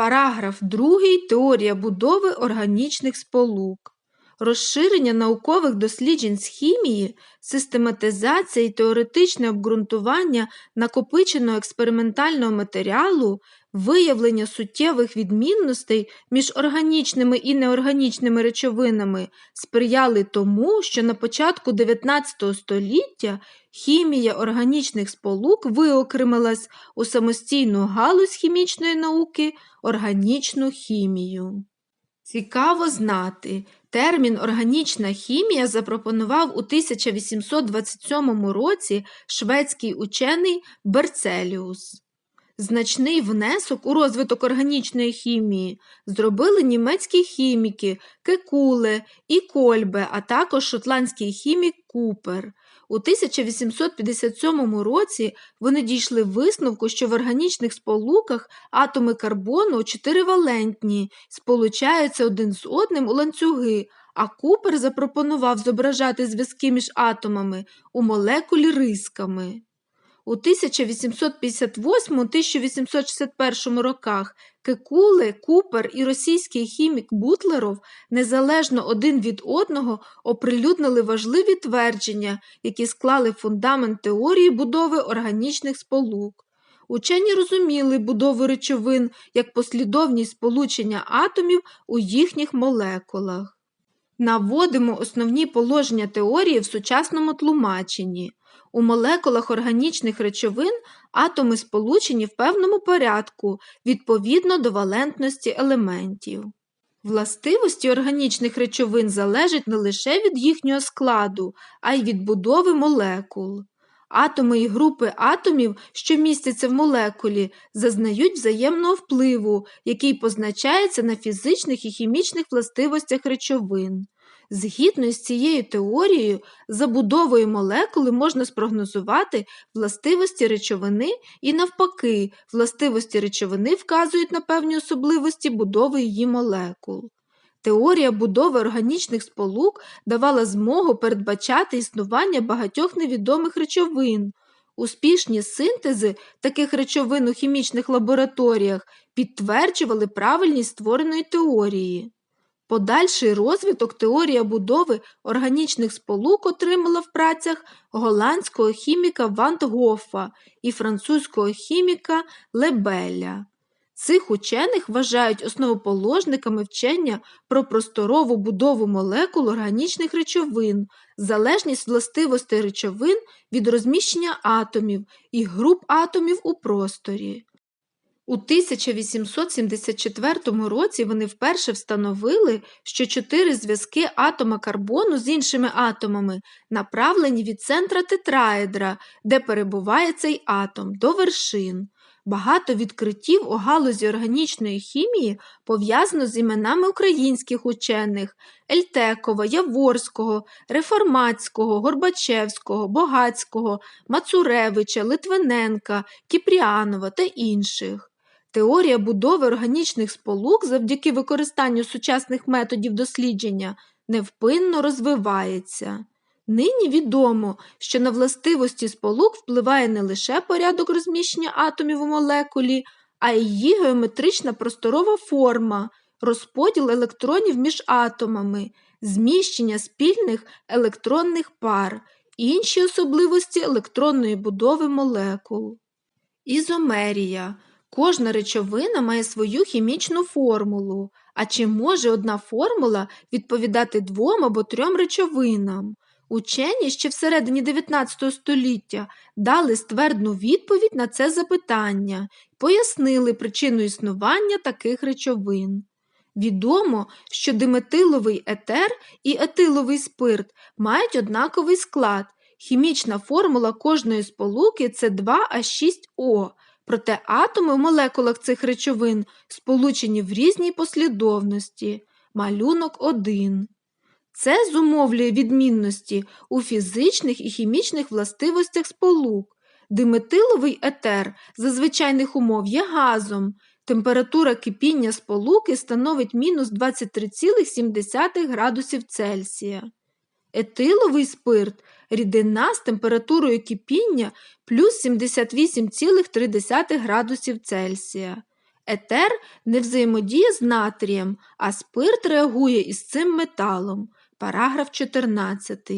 Параграф 2. Теорія будови органічних сполук. Розширення наукових досліджень з хімії, систематизація і теоретичне обґрунтування накопиченого експериментального матеріалу, виявлення суттєвих відмінностей між органічними і неорганічними речовинами сприяли тому, що на початку 19 століття хімія органічних сполук виокремилась у самостійну галузь хімічної науки органічну хімію. Цікаво знати, термін органічна хімія запропонував у 1827 році шведський учений Берцеліус. Значний внесок у розвиток органічної хімії зробили німецькі хіміки Кекуле і Кольбе, а також шотландський хімік Купер. У 1857 році вони дійшли висновку, що в органічних сполуках атоми карбону чотиривалентні, сполучаються один з одним у ланцюги, а Купер запропонував зображати зв'язки між атомами у молекулі рисками. У 1858-1861 роках Кекуле, Купер і російський хімік Бутлеров незалежно один від одного оприлюднили важливі твердження, які склали фундамент теорії будови органічних сполук. Учені розуміли будову речовин як послідовність сполучення атомів у їхніх молекулах. Наводимо основні положення теорії в сучасному тлумаченні. У молекулах органічних речовин атоми сполучені в певному порядку відповідно до валентності елементів. Властивості органічних речовин залежать не лише від їхнього складу, а й від будови молекул. Атоми і групи атомів, що містяться в молекулі, зазнають взаємного впливу, який позначається на фізичних і хімічних властивостях речовин. Згідно з цією теорією, забудовою молекули можна спрогнозувати властивості речовини і, навпаки, властивості речовини вказують на певні особливості будови її молекул. Теорія будови органічних сполук давала змогу передбачати існування багатьох невідомих речовин. Успішні синтези таких речовин у хімічних лабораторіях підтверджували правильність створеної теорії. Подальший розвиток теорія будови органічних сполук отримала в працях голландського хіміка Вант Гоффа і французького хіміка Лебеля. Цих учених вважають основоположниками вчення про просторову будову молекул органічних речовин, залежність властивостей речовин від розміщення атомів і груп атомів у просторі. У 1874 році вони вперше встановили, що чотири зв'язки атома карбону з іншими атомами направлені від центра тетраедра, де перебуває цей атом, до вершин. Багато відкриттів у галузі органічної хімії пов'язано з іменами українських учених Ельтекова, Яворського, Реформатського, Горбачевського, Богацького, Мацуревича, Литвиненка, Кіпріанова та інших. Теорія будови органічних сполук завдяки використанню сучасних методів дослідження невпинно розвивається. Нині відомо, що на властивості сполук впливає не лише порядок розміщення атомів у молекулі, а й її геометрична просторова форма, розподіл електронів між атомами, зміщення спільних електронних пар, інші особливості електронної будови молекул. Ізомерія Кожна речовина має свою хімічну формулу, а чи може одна формула відповідати двом або трьом речовинам? Учені ще всередині 19 століття дали ствердну відповідь на це запитання і пояснили причину існування таких речовин. Відомо, що диметиловий етер і етиловий спирт мають однаковий склад. Хімічна формула кожної сполуки це 2А6О. Проте атоми в молекулах цих речовин сполучені в різній послідовності, малюнок 1. Це зумовлює відмінності у фізичних і хімічних властивостях сполук. Диметиловий етер за звичайних умов є газом. Температура кипіння сполуки становить мінус 23,7 градусів Цельсія. Етиловий спирт рідина з температурою кипіння плюс 78,3 градусів Цельсія. Етер не взаємодіє з натрієм, а спирт реагує із цим металом. Параграф 14.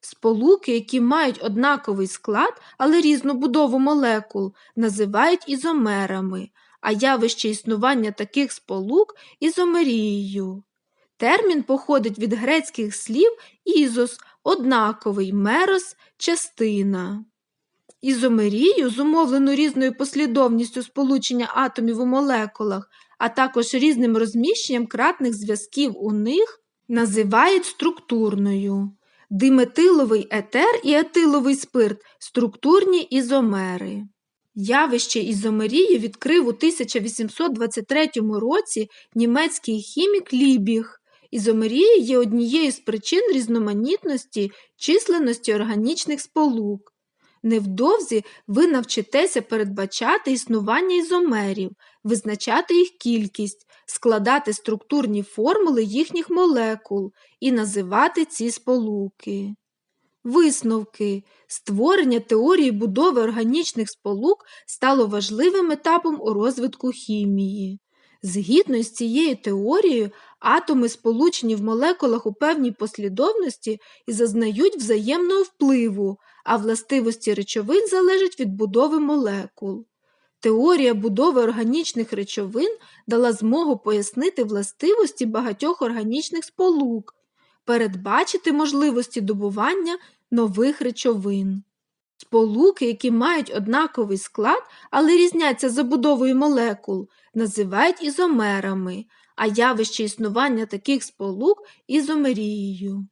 Сполуки, які мають однаковий склад, але різну будову молекул, називають ізомерами, а явище існування таких сполук ізомерією. Термін походить від грецьких слів ізос однаковий, мерос частина. Ізомерію, зумовлену різною послідовністю сполучення атомів у молекулах, а також різним розміщенням кратних зв'язків у них, називають структурною. Диметиловий етер і етиловий спирт структурні ізомери. Явище ізомерії відкрив у 1823 році німецький хімік Лібіг. Ізомерія є однією з причин різноманітності численності органічних сполук. Невдовзі ви навчитеся передбачати існування ізомерів, визначати їх кількість, складати структурні формули їхніх молекул і називати ці сполуки. Висновки. Створення теорії будови органічних сполук стало важливим етапом у розвитку хімії. Згідно з цією теорією, атоми сполучені в молекулах у певній послідовності і зазнають взаємного впливу, а властивості речовин залежать від будови молекул. Теорія будови органічних речовин дала змогу пояснити властивості багатьох органічних сполук, передбачити можливості добування нових речовин. Сполуки, які мають однаковий склад, але різняться за будовою молекул, називають ізомерами, а явище існування таких сполук ізомерією.